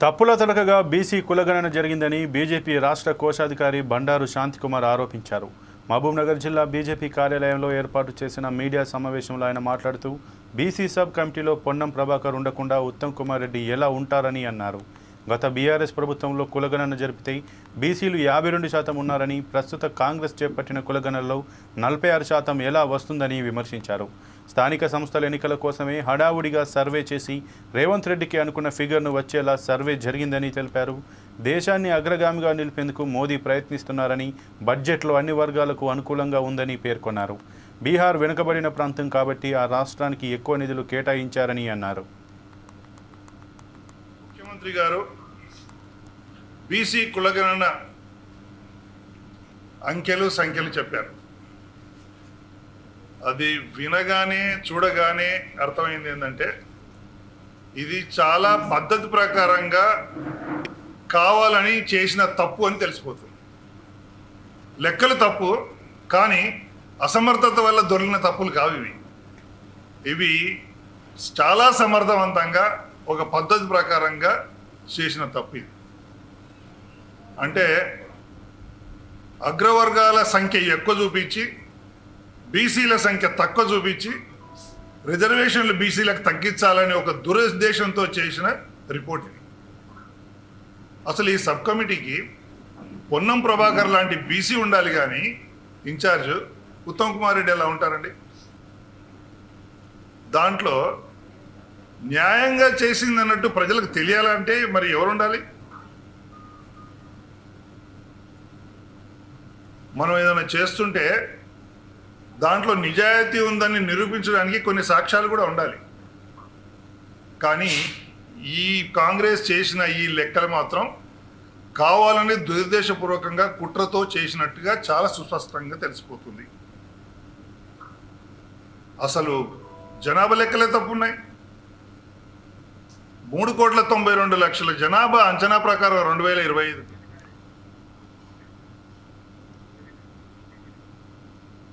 తప్పుల తలకగా బీసీ కులగణన జరిగిందని బీజేపీ రాష్ట్ర కోశాధికారి బండారు శాంతికుమార్ ఆరోపించారు. మహబూబ్నగర్ జిల్లా బీజేపీ కార్యాలయంలో ఏర్పాటు చేసిన మీడియా సమావేశంలో ఆయన మాట్లాడుతూ బీసీ సబ్ కమిటీలో పొన్నం ప్రభాకర్ ఉండకుండా ఉత్తమ్ కుమార్ రెడ్డి ఎలా ఉంటారని అన్నారు. గత బీఆర్ఎస్ ప్రభుత్వంలో కులగణన జరిపితే బీసీలు యాభై రెండు శాతం ఉన్నారని ప్రస్తుత కాంగ్రెస్ చేపట్టిన కులగణనలో నలభై ఆరు శాతం ఎలా వస్తుందని విమర్శించారు. స్థానిక సంస్థల ఎన్నికల కోసమే హడావుడిగా సర్వే చేసి రేవంత్ రెడ్డికి అనుకున్న ఫిగర్ను వచ్చేలా సర్వే జరిగిందని తెలిపారు. దేశాన్ని అగ్రగామిగా నిలిపేందుకు మోదీ ప్రయత్నిస్తున్నారని బడ్జెట్లో అన్ని వర్గాలకు అనుకూలంగా ఉందని పేర్కొన్నారు. బీహార్ వెనుకబడిన ప్రాంతం కాబట్టి ఆ రాష్ట్రానికి ఎక్కువ నిధులు కేటాయించారని అన్నారు. ముఖ్యమంత్రి గారు బీసీ కులగణన అంకెలు సంఖ్యలు చెప్పారు. అది వినగానే చూడగానే అర్థమైంది ఏంటంటే ఇది చాలా పద్ధతి ప్రకారంగా కావాలని చేసిన తప్పు అని తెలిసిపోతుంది. లెక్కలు తప్పు కానీ అసమర్థత వల్ల దొరికిన తప్పులు కావు ఇవి. ఇవి చాలా సమర్థవంతంగా ఒక పద్ధతి ప్రకారంగా చేసిన తప్పు ఇది. అంటే అగ్రవర్గాల సంఖ్య ఎక్కువ చూపించి బీసీల సంఖ్య తక్కువ చూపించి రిజర్వేషన్లు బీసీలకు తగ్గించాలని ఒక దురుద్దేశంతో చేసిన రిపోర్ట్ ఇది. అసలు ఈ సబ్ కమిటీకి పొన్నం ప్రభాకర్ లాంటి బీసీ ఉండాలి కానీ ఇన్ఛార్జ్ ఉత్తమ్ కుమార్ రెడ్డి ఎలా ఉంటారండి? దాంట్లో న్యాయంగా చేసింది అన్నట్టు ప్రజలకు తెలియాలంటే మరి ఎవరు ఉండాలి? మనం ఏదైనా చేస్తుంటే దాంట్లో నిజాయితీ ఉందని నిరూపించడానికి కొన్ని సాక్ష్యాలు కూడా ఉండాలి. కానీ ఈ కాంగ్రెస్ చేసిన ఈ లెక్కలు మాత్రం కావాలని దురుద్దేశపూర్వకంగా కుట్రతో చేసినట్టుగా చాలా సుస్పష్టంగా తెలిసిపోతుంది. అసలు జనాభా లెక్కలే తప్పున్నాయి. మూడు కోట్ల తొంభై రెండు లక్షల జనాభా అంచనా ప్రకారం రెండు వేల ఇరవై ఐదు